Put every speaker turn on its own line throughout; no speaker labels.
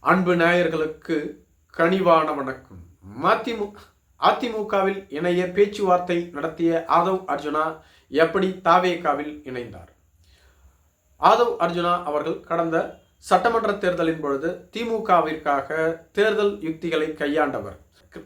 அன்பு நேயர்களுக்கு கனிவான வணக்கம். மதிமு அதிமுகவில் இணைய பேச்சுவார்த்தை நடத்திய ஆதவ் அர்ஜுனா எப்படி தாவேகாவில் இணைந்தார்? ஆதவ் அர்ஜுனா அவர்கள் கடந்த சட்டமன்ற தேர்தலின் பொழுது திமுகவிற்காக தேர்தல் யுக்திகளை கையாண்டவர்.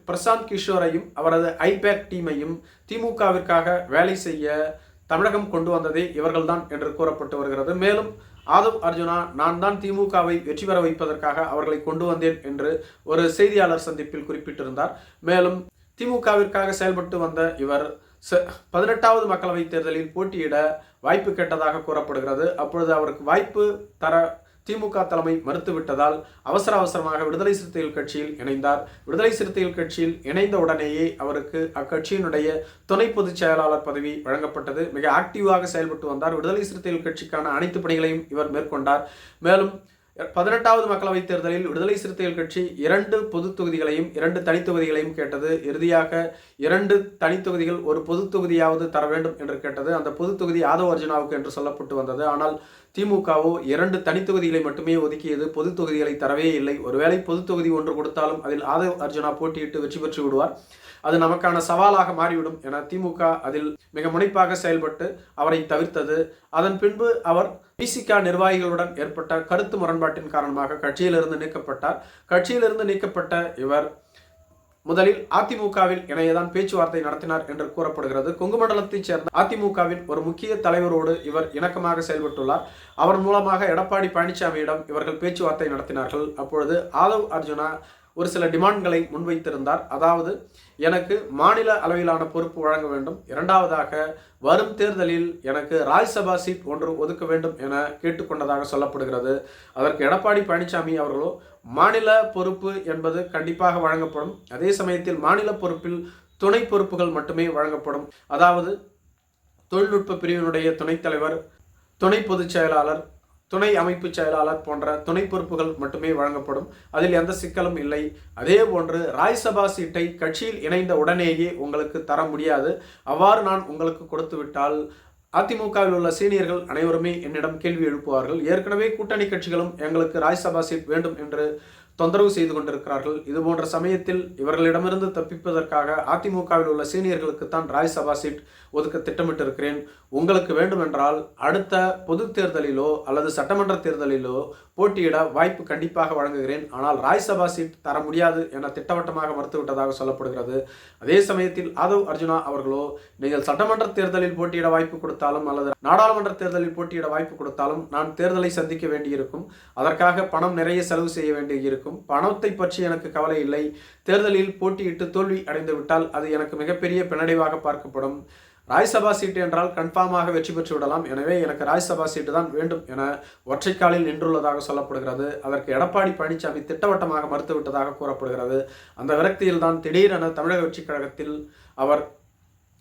பிரசாந்த் கிஷோரையும் அவரது ஐபேக் டீமையும் திமுகவிற்காக வேலை செய்ய தமிழகம் கொண்டு வந்ததே இவர்கள்தான் என்று கூறப்பட்டு வருகிறது. மேலும் ஆதவ் அர்ஜுனா நான் தான் திமுகவை வெற்றி பெற வைப்பதற்காக அவர்களை கொண்டு வந்தேன் என்று ஒரு செய்தியாளர் சந்திப்பில் குறிப்பிட்டிருந்தார். மேலும் திமுகவிற்காக செயல்பட்டு வந்த இவர் பதினெட்டாவது மக்களவைத் தேர்தலில் போட்டியிட வாய்ப்பு கேட்டதாக கூறப்படுகிறது. அப்பொழுது அவருக்கு வாய்ப்பு தர திமுக தலைமை மறுத்துவிட்டதால் அவசர அவசரமாக விடுதலை சிறுத்தைகள் கட்சியில் இணைந்தார். விடுதலை சிறுத்தைகள் கட்சியில் இணைந்த உடனேயே அவருக்கு அக்கட்சியினுடைய துணை பொதுச் செயலாளர் பதவி வழங்கப்பட்டது. மிக ஆக்டிவாக செயல்பட்டு வந்தார். விடுதலை சிறுத்தைகள் கட்சிக்கான அனைத்து பணிகளையும் இவர் மேற்கொண்டார். மேலும் பதினெட்டாவது மக்களவைத் தேர்தலில் விடுதலை சிறுத்தைகள் கட்சி இரண்டு பொது தொகுதிகளையும் இரண்டு தனித்தொகுதிகளையும் கேட்டது. இறுதியாக இரண்டு தனித்தொகுதிகள் ஒரு பொது தொகுதியாவது தர வேண்டும் என்று கேட்டது. அந்த பொது தொகுதி ஆதவ அர்ஜுனாவுக்கு என்று சொல்லப்பட்டு வந்தது. ஆனால் திமுகவோ இரண்டு தனித்தொகுதிகளை மட்டுமே ஒதுக்கியது. பொது தொகுதிகளை தரவே இல்லை. ஒருவேளை பொது தொகுதி ஒன்று கொடுத்தாலும் அதில் ஆதவ் அர்ஜுனா போட்டியிட்டு வெற்றி பெற்று விடுவார். அது நமக்கான சவாலாக மாறிவிடும் என திமுக அதில் மிக முனைப்பாக செயல்பட்டு அவரை தவிர்த்தது. அதன் பின்பு அவர் பிசிகா நிர்வாகிகளுடன் ஏற்பட்ட கருத்து முரண்பாட்டின் காரணமாக கட்சியிலிருந்து நீக்கப்பட்டார். கட்சியிலிருந்து நீக்கப்பட்ட இவர் முதலில் அதிமுகவில் இணையதான் பேச்சுவார்த்தை நடத்தினார் என்று கூறப்படுகிறது. கொங்கு மண்டலத்தைச் சேர்ந்த அதிமுகவின் ஒரு முக்கிய தலைவரோடு இவர் இணக்கமாக செயல்பட்டுள்ளார். அவர் மூலமாக எடப்பாடி பழனிசாமியிடம் இவர்கள் பேச்சுவார்த்தை நடத்தினார்கள். அப்பொழுது ஆதவ் அர்ஜுனா ஒரு சில டிமாண்ட்களை முன்வைத்திருந்தார். அதாவது எனக்கு மாநில அளவிலான பொறுப்பு வழங்க வேண்டும். இரண்டாவதாக வரும் தேர்தலில் எனக்கு ராஜ்சபா சீட் ஒன்று ஒதுக்க வேண்டும் என கேட்டுக்கொண்டதாக சொல்லப்படுகிறது. அதற்கு எடப்பாடி பழனிசாமி அவர்களோ மாநில பொறுப்பு என்பது கண்டிப்பாக வழங்கப்படும். அதே சமயத்தில் மாநில பொறுப்பில் துணை பொறுப்புகள் மட்டுமே வழங்கப்படும். அதாவது தொழில்நுட்ப பிரிவினுடைய துணைத் தலைவர் துணை பொதுச் செயலாளர் துணை அமைப்பு செயலாளர் போன்ற துணை பொறுப்புகள் மட்டுமே வழங்கப்படும். அதில் எந்த சிக்கலும் இல்லை. அதே போன்று ராஜ்சபா சீட்டை கட்சியில் இணைந்த உடனேயே உங்களுக்கு தர முடியாது. அவ்வாறு நான் உங்களுக்கு கொடுத்துவிட்டால் அதிமுகவில் உள்ள சீனியர்கள் அனைவருமே என்னிடம் கேள்வி எழுப்புவார்கள். ஏற்கனவே கூட்டணி கட்சிகளும் எங்களுக்கு ராஜ்யசபா சீட் வேண்டும் என்று தொந்தரவு செய்து கொண்டிருக்கிறார்கள். இது போன்ற சமயத்தில் இவர்களிடமிருந்து தப்பிப்பதற்காக அதிமுகவில் உள்ள சீனியர்களுக்கு தான் ராஜ்சபா சீட் ஒதுக்க திட்டமிட்டிருக்கிறேன். உங்களுக்கு வேண்டுமென்றால் அடுத்த பொது தேர்தலிலோ அல்லது சட்டமன்ற தேர்தலிலோ போட்டியிட வாய்ப்பு கண்டிப்பாக வழங்குகிறேன். ஆனால் ராஜ்சபா சீட் தர முடியாது என திட்டவட்டமாக மறுத்துவிட்டதாக சொல்லப்படுகிறது. அதே சமயத்தில் ஆதவ் அர்ஜுனா அவர்களோ நீங்கள் சட்டமன்ற தேர்தலில் போட்டியிட வாய்ப்பு கொடுத்தாலும் அல்லது நாடாளுமன்ற தேர்தலில் போட்டியிட வாய்ப்பு கொடுத்தாலும் நான் தேர்தலை சந்திக்க வேண்டியிருக்கும். அதற்காக பணம் நிறைய செலவு செய்ய வேண்டியிருக்கும். பணத்தை பற்றி எனக்கு கவலை இல்லை. தேர்தலில் போட்டியிட்டு தோல்வி அடைந்து விட்டால் அது எனக்கு மிகப்பெரிய பின்னடைவாக பார்க்கப்படும். ராஜ்சபா சீட்டு என்றால் கன்ஃபார்மாக வெற்றி பெற்று விடலாம். எனவே எனக்கு ராஜ்சபா சீட்டு தான் வேண்டும் என ஒற்றைக்காலில் நின்றுள்ளதாக சொல்லப்படுகிறது. அதற்கு எடப்பாடி பழனிசாமி திட்டவட்டமாக மறுத்துவிட்டதாக கூறப்படுகிறது. அந்த விரக்தியில் தான் திடீரென தமிழக வெற்றிக் கழகத்தில் அவர்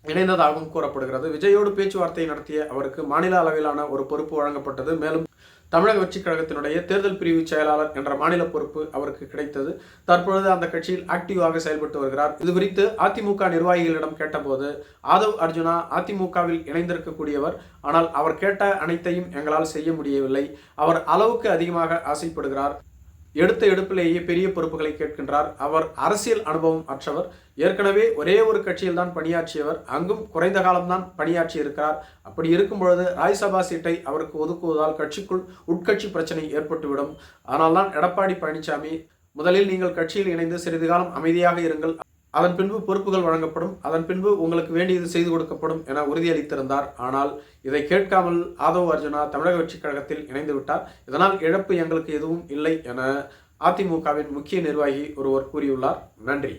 இணைந்ததாகவும் கூறப்படுகிறது. விஜயோடு பேச்சுவார்த்தை நடத்திய அவருக்கு மாநில அளவிலான ஒரு பொறுப்பு வழங்கப்பட்டது. மேலும் தமிழக வெற்றிக் கழகத்தினுடைய தேர்தல் பிரிவு செயலாளர் என்ற மாநில பொறுப்பு அவருக்கு கிடைத்தது. தற்பொழுது அந்த கட்சியில் ஆக்டிவாக செயல்பட்டு வருகிறார். இது குறித்து அதிமுக நிர்வாகிகளிடம் கேட்டபோது ஆதவ் அர்ஜுனா அதிமுகவில் இணைந்திருக்கக்கூடியவர். ஆனால் அவர் கேட்ட அனைத்தையும் எங்களால் செய்ய முடியவில்லை. அவர் அளவுக்கு அதிகமாக ஆசைப்படுகிறார். எடுத்த எடுப்பிலேயே பெரிய பொறுப்புகளை கேட்கின்றார். அவர் அரசியல் அனுபவம் அற்றவர். ஏற்கனவே ஒரே ஒரு கட்சியில் தான் பணியாற்றியவர். அங்கும் குறைந்த காலம்தான் பணியாற்றி இருக்கிறார். அப்படி இருக்கும் பொழுது ராஜ்சபா சீட்டை அவருக்கு ஒதுக்குவதால் கட்சிக்குள் உட்கட்சி பிரச்சனை ஏற்பட்டுவிடும். அதனால்தான் எடப்பாடி பழனிசாமி முதலில் நீங்கள் கட்சியில் இணைந்து சிறிது காலம் அமைதியாக இருங்கள். அதன் பின்பு பொறுப்புகள் வழங்கப்படும் அதன் பின்பு உங்களுக்கு வேண்டியது செய்து கொடுக்கப்படும் என உறுதியளித்திருந்தார். ஆனால் இதை கேட்காமல் ஆதவ் அர்ஜுனா தமிழக வெற்றிக் கழகத்தில் இணைந்து விட்டார். இதனால் இழப்பு எங்களுக்கு எதுவும் இல்லை என அதிமுகவின் முக்கிய நிர்வாகி ஒருவர் கூறியுள்ளார். நன்றி.